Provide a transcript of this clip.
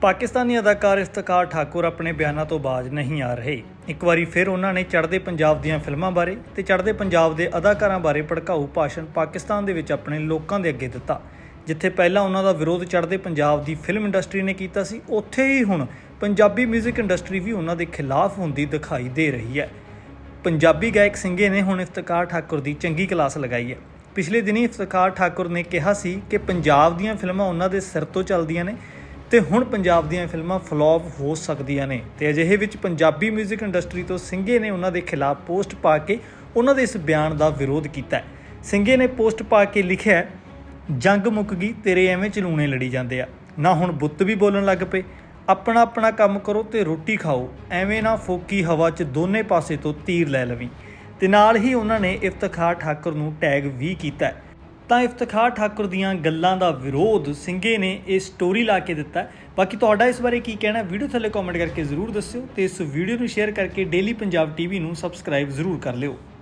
ਪਾਕਿਸਤਾਨੀ ਅਦਾਕਾਰ ਇਫਤਖਾਰ ਠਾਕੁਰ ਆਪਣੇ ਬਿਆਨਾਂ ਤੋਂ ਬਾਜ਼ ਨਹੀਂ ਆ ਰਹੇ। ਇੱਕ ਵਾਰੀ ਫਿਰ ਉਹਨਾਂ ਨੇ ਚੜ੍ਹਦੇ ਪੰਜਾਬ ਦੀਆਂ ਫਿਲਮਾਂ ਬਾਰੇ ਤੇ ਚੜ੍ਹਦੇ ਪੰਜਾਬ ਦੇ ਅਦਾਕਾਰਾਂ ਬਾਰੇ ਭੜਕਾਊ ਭਾਸ਼ਣ ਪਾਕਿਸਤਾਨ ਦੇ ਵਿੱਚ ਆਪਣੇ ਲੋਕਾਂ ਦੇ ਅੱਗੇ ਦਿੱਤਾ, ਜਿੱਥੇ ਪਹਿਲਾਂ ਉਹਨਾਂ ਦਾ ਵਿਰੋਧ ਚੜ੍ਹਦੇ ਪੰਜਾਬ ਦੀ ਫਿਲਮ ਇੰਡਸਟਰੀ ਨੇ ਕੀਤਾ ਸੀ, ਉੱਥੇ ਹੀ ਹੁਣ ਪੰਜਾਬੀ 뮤직 ਇੰਡਸਟਰੀ ਵੀ ਉਹਨਾਂ ਦੇ ਖਿਲਾਫ ਹੁੰਦੀ ਦਿਖਾਈ ਦੇ ਰਹੀ ਹੈ। ਪੰਜਾਬੀ ਗਾਇਕ ਸਿੰਘੇ ਨੇ ਹੁਣ ਇਫਤਕਾਰ ਠਾਕੁਰ ਦੀ ਚੰਗੀ ਕਲਾਸ ਲਗਾਈ ਹੈ। ਪਿਛਲੇ ਦਿਨੀ ਇਫਤਕਾਰ ਠਾਕੁਰ ਨੇ ਕਿਹਾ ਸੀ ਕਿ ਪੰਜਾਬ ਦੀਆਂ ਫਿਲਮਾਂ ਉਹਨਾਂ ਦੇ ਸਿਰ ਤੋਂ ਚੱਲਦੀਆਂ ਨੇ ਤੇ ਹੁਣ ਪੰਜਾਬ ਦੀਆਂ ਫਿਲਮਾਂ ਫਲॉप ਹੋ ਸਕਦੀਆਂ ਨੇ। ਤੇ ਅਜਿਹੇ ਵਿੱਚ ਪੰਜਾਬੀ 뮤직 ਇੰਡਸਟਰੀ ਤੋਂ ਸਿੰਘੇ ਨੇ ਉਹਨਾਂ ਦੇ ਖਿਲਾਫ ਪੋਸਟ ਪਾ ਕੇ ਉਹਨਾਂ ਦੇ ਇਸ ਬਿਆਨ ਦਾ ਵਿਰੋਧ ਕੀਤਾ ਸਿੰਘੇ ਨੇ ਪੋਸਟ ਪਾ ਕੇ ਲਿਖਿਆ ਜੰਗ ਮੁੱਕ ਗਈ, ਤੇਰੇ ਐਵੇਂ ਚਲੂਣੇ ਲੜੀ ਜਾਂਦੇ ਆ। ਨਾ ਹੁਣ ਬੁੱਤ ਵੀ ਬੋਲਣ ਲੱਗ ਪਏ। ਆਪਣਾ ਆਪਣਾ ਕੰਮ ਕਰੋ ਤੇ ਰੋਟੀ ਖਾਓ। ਐਵੇਂ ਨਾ ਫੋਕੀ ਹਵਾ 'ਚ ਦੋਨੇ ਪਾਸੇ ਤੋਂ ਤੀਰ ਲੈ ਲਵੀ। ਤੇ ਨਾਲ ਹੀ ਉਹਨਾਂ ਨੇ ਇਫਤਖਾਰ ਠਾਕੁਰ ਨੂੰ ਟੈਗ ਵੀ ਕੀਤਾ ਤਾਂ ਇਫਤਖਾਰ ਠਾਕੁਰ ਦੀਆਂ ਗੱਲਾਂ ਦਾ ਵਿਰੋਧ ਸਿੰਘੇ ਨੇ ਇਹ ਸਟੋਰੀ ਲਾ ਕੇ ਦਿੱਤਾ ਬਾਕੀ ਤੁਹਾਡਾ ਇਸ ਬਾਰੇ ਕੀ ਕਹਿਣਾ ਵੀਡੀਓ ਥੱਲੇ ਕਮੈਂਟ ਕਰਕੇ ਜ਼ਰੂਰ ਦੱਸਿਓ ਤੇ ਇਸ ਵੀਡੀਓ ਨੂੰ ਸ਼ੇਅਰ ਕਰਕੇ ਡੇਲੀ ਪੰਜਾਬ ਟੀਵੀ ਨੂੰ ਸਬਸਕ੍ਰਾਈਬ ਜ਼ਰੂਰ ਕਰ ਲਿਓ।